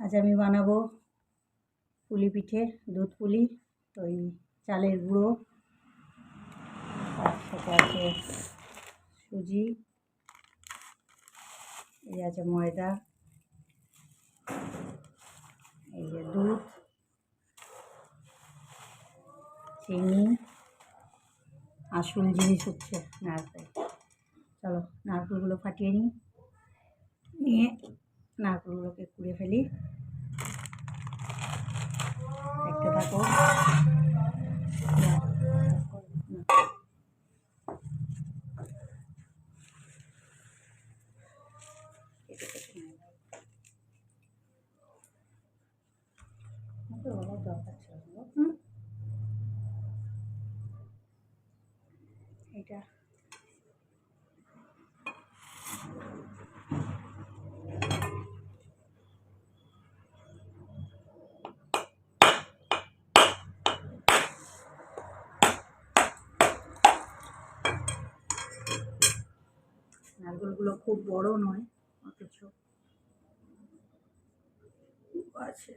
আজ আমি বানাবো পুলি পিঠে, দুধ পুলি তো ওই চালের গুঁড়ো তার সাথে আছে সুজি, এই আছে ময়দা, এই যে দুধ, চিনি, আসল জিনিস হচ্ছে নারকেল। চলো নারকেলগুলো ফাটিয়ে নিই, নিয়ে নারকেলগুলোকে কুড়ে ফেলি। দেখতে থাকো কেটে কেটে নিয়ে নাও। আমার তো বলার দরকার ছিল না গো। হুম? এটা নারকেলগুলো খুব বড় নয় অথচ আছে।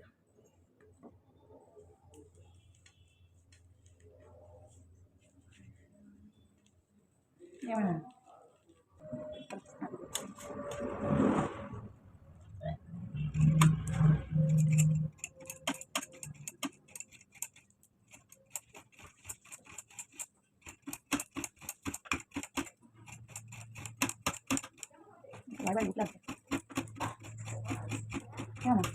যাবে Bye-bye. Good luck. Yan.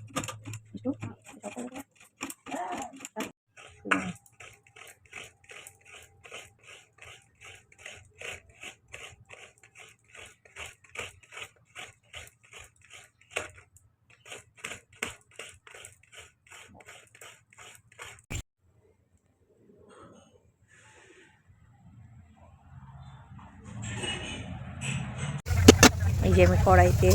যে আমি কড়াইতে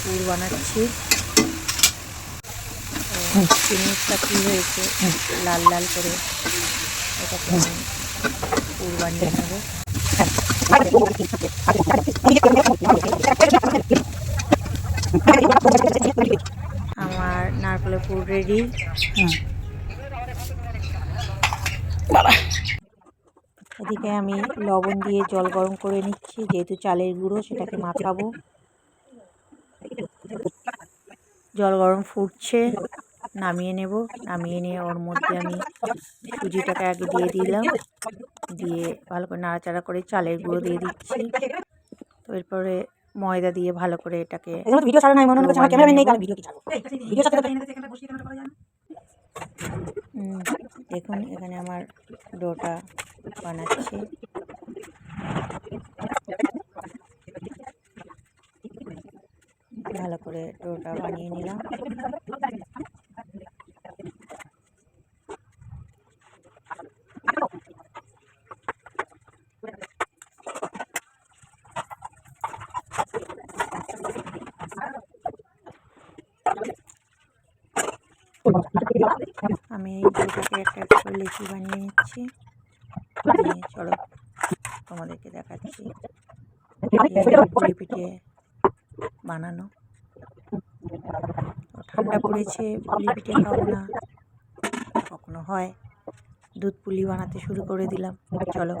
পুর বানাচ্ছি কী হয়েছে লাল লাল করে এটাকে পুর বানিয়ে নারকেলের পুর রেডি এদিকে আমি লবণ দিয়ে জল গরম করে নিচ্ছি যেহেতু চালের গুঁড়ো সেটাকে মাখাবো। জল গরম ফুটছে নামিয়ে নেব। নামিয়ে নিয়ে ওর মধ্যে আমি সুজিটাকে আগে দিয়ে দিলাম। দিয়ে ভালো করে নাড়াচাড়া করে চালের গুঁড়ো দিয়ে দিচ্ছি। তো এরপরে ময়দা দিয়ে ভালো করে এটাকে ভিডিও ছাড়া নাই মনে হচ্ছে আমার ক্যামেরাম্যান নেই আমি ভিডিও কি ছাড়বো? ভিডিও সাথে হুম, দেখুন এখানে আমার ডোটা বানাচ্ছি। ভালো করে ডোটা বানিয়ে নিলাম। আমি এই ডোটাকে একটা একটা করে লিচি বানিয়ে নিচ্ছি। চলো, তোমাদেরকে দেখাচ্ছি পিঠে বানানো। ঠান্ডা পড়েছে, পুলি পিঠে খাব না। কখনো হয়, দুধ পুলি বানাতে শুরু করে দিলাম। চলো,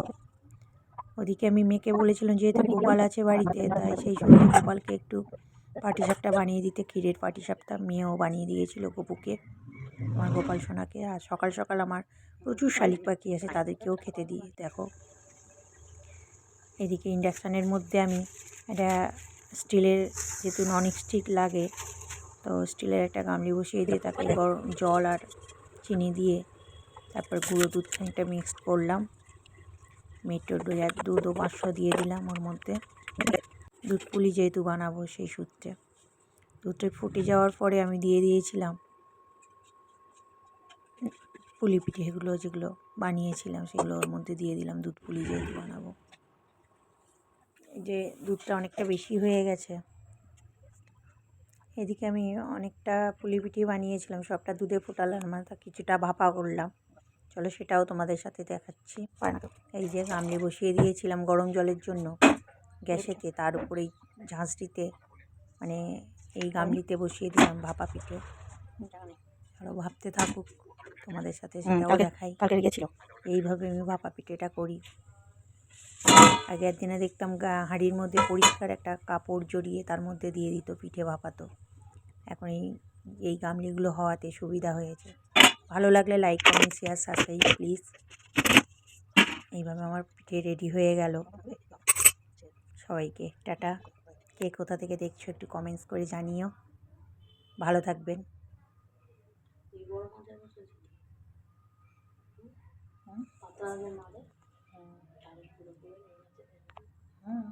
ওদিকে আমি মেয়েকে বলেছিলাম যেহেতু গোপাল আছে বাড়িতে, তাই সেই সময় গোপালকে একটু পাটিসাপটা বানিয়ে দিতে, ক্ষীরের পাটিসাপটা মেয়েও বানিয়ে দিয়েছিল গপুকে, আমার গোপাল সোনাকে। আর সকাল সকাল আমার প্রচুর শালিক পাখি আছে তাদেরকেও খেতে দিই, দেখো। এদিকে ইন্ডাকশানের মধ্যে আমি একটা স্টিলের যেহেতু নন স্টিক লাগে, তো স্টিলের একটা গামলি বসিয়ে দিয়ে তাতে গরম জল আর চিনি দিয়ে তারপর গুঁড়ো দুধ খানিকটা মিক্সড করলাম। মেট্রো দুধ ও পাঁচশো দিয়ে দিলাম ওর মধ্যে। দুধ পুলি যেহেতু বানাবো সেই সূত্রে। দুধটা ফুটে যাওয়ার পরে আমি দিয়ে দিয়েছিলাম পুলি পিঠেগুলো যেগুলো বানিয়েছিলাম সেগুলো ওর মধ্যে দিয়ে দিলাম দুধ পুলি যেহেতু বানাবো। এই যে দুধটা অনেকটা বেশি হয়ে গেছে। এদিকে আমি অনেকটা পুলি পিঠে বানিয়েছিলাম সবটা দুধে ফোটালাম না তা কিছুটা ভাপা করলাম। চলো সেটাও তোমাদের সাথে দেখাচ্ছি। এই যে গামলি বসিয়ে দিয়েছিলাম গরম জলের জন্য। গ্যাসেতে তার উপরে এই ঝাঁঝরিতে মানে এই গামলিতে বসিয়ে দিলাম ভাপা পিঠে। আরও ভাবতে থাকুক তোমাদের সাথে সেটাও দেখাই। কালকে এইভাবে আমি ভাপা পিঠেটা করি। আগের দিনে দেখতাম গা- হাঁড়ির মধ্যে পরিষ্কার একটা কাপড় জড়িয়ে তার মধ্যে দিয়ে দিত পিঠে ভাপাতো। এখন এই এই গামলিগুলো হওয়াতে সুবিধা হয়েছে। ভালো লাগলে like comment share subscribe please এইভাবে আমার পিঠে রেডি হয়ে গেল। সবাইকে। টাটা। কে কোথা থেকে দেখছ একটু কমেন্টস করে জানিও। ভালো থাকবেন। হুম?